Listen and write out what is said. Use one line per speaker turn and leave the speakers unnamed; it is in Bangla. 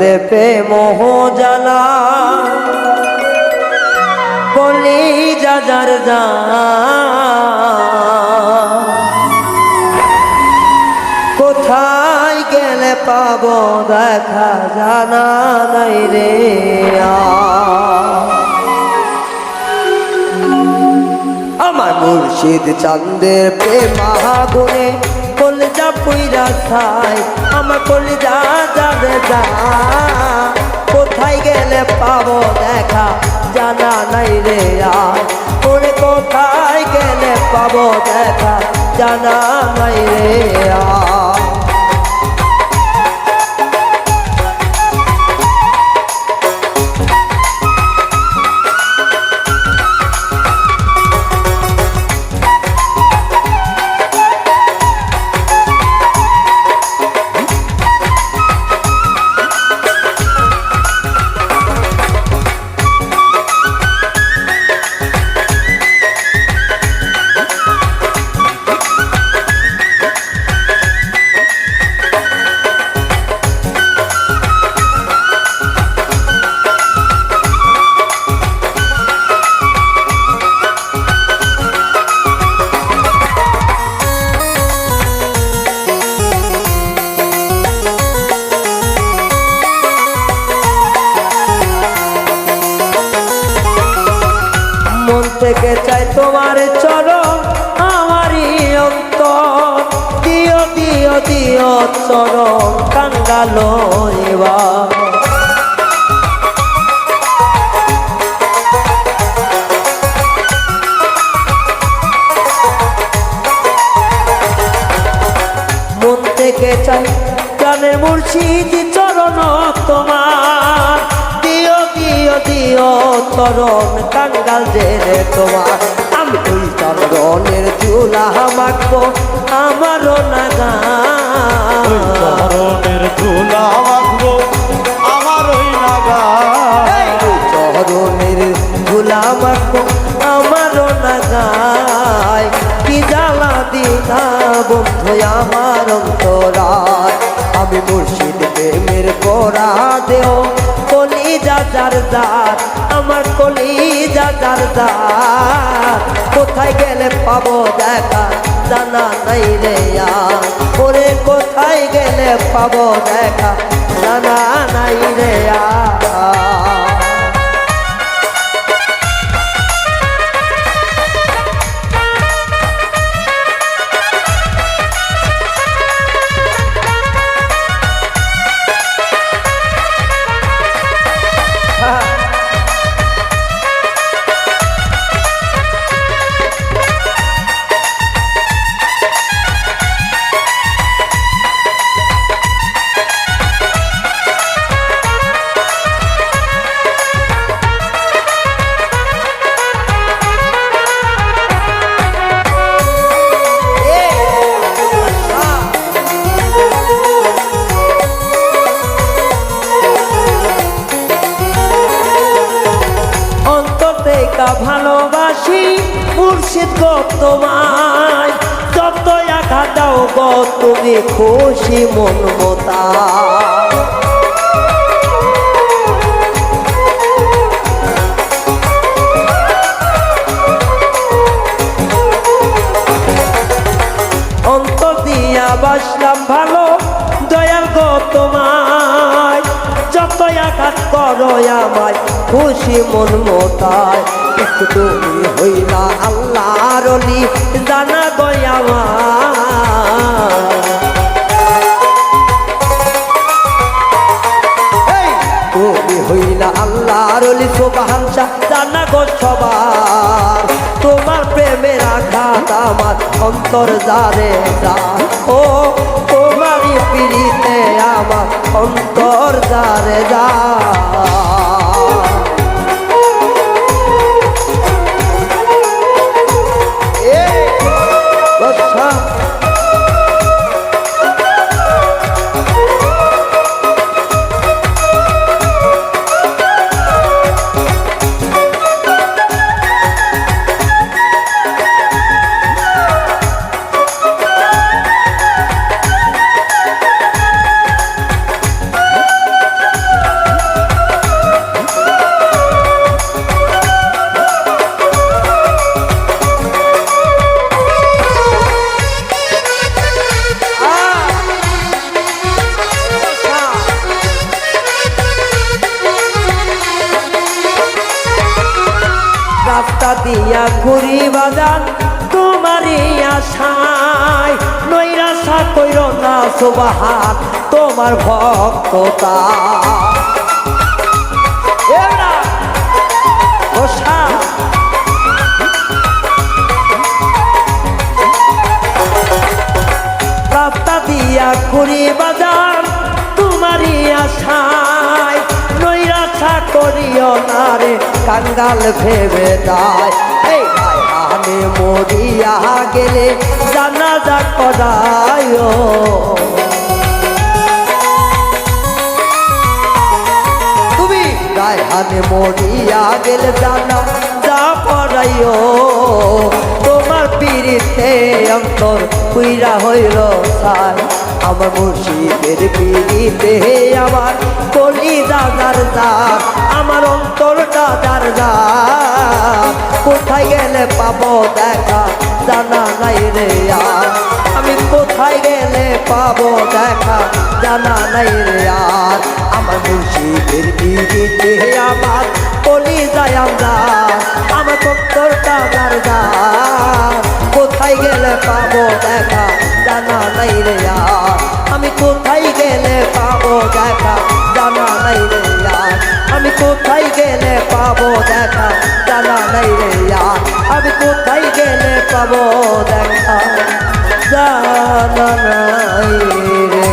পে মোহ জ্বালা বলি যাজার যা কোথায় গেলে পাব দেখা জানা নাই রে। আমার মুর্শিদ চান্দের প্রেম কলজা পুইরা ছাই আমার কলজা যাবে যা। কোথায় গেলে পাবো দেখা জানা নাই রে আর ওরে কোথায় গেলে পাবো দেখা জানা নাই রে থেকে চাই তোমার চরণ আমারই অন্তর। দিও দিও দিও চরণ কাঙ্গালো মন থেকে চাই প্রাণের মুর্শিদ চরণ তোমার। দিও চরণ কাঙ্গাল জেনে তোমার। আমি ওই চরণের চুলা মাখবো আমারও নাগা
চরণের ধুলা মাখবো আমার ওই নাগা
চরণের ধুলা মাখবো আমারও নাগায় কি জ্বালা বন্ধু আমার অন্তরায়। আমি মুর্শিদ প্রেমের করা দেও কলি যার দার আমার কলিজা যার দার কোথায় গেলে পাবো দেখা জানা নাই রে আর। ওরে কোথায় গেলে পাবো দেখা জানা নাই রে আর। ভালোবাসি, মুর্শিদ গো তোমায়। যত আঘাত দাও গো, তুমি খুশি মন মতা। দিয়া বাসলাম ভালো, দয়াল গো তোমায়। যত আঘাত করো আমায়, খুশি মন মতায়। তুমি হইলা আল্লাহর অলি জানা গয়ামা তুমি হইলা আল্লাহর অলি সোবাহান জানা গো সবার তোমার প্রেমের আঘাত আমার অন্তর জারে যা ও তোমারই পিড়িতে আমার অন্তর জারে যা দিয়া ঘুরি বাজান, তোমারই আশায় নৈরাশা কইর না সুবাহান, তোমার ভক্ততা রাস্তা দিয়া ঘুরি বাজার তোমারই নৈরাশা করিও না রে কাঙ্গাল ভেবে দায়। আমি মরিয়া গেলে জানাজা করায়। তুমি গায়ে মরিয়া গেলে জানা যা পড়াইও পিড়িতে অন্তর, কুইরা হইল সাই। আমার মুর্শিদের পিড়িতে আমার কলি দাদার দার আমার অন্তর দাদার দার কোথায় গেলে পাবো দেখা, জানা নাই রে আর। আমি কোথায় গেলে পাবো দেখা, জানা নাই রে আর। আমার মুর্শিদের বিড়িতে আমার কলি যায় আমার কোথায় গেলে পাবো দেখা? জানা নাই রে আমি কোথায় গেলে পাবো দেখা? জানা নাই রে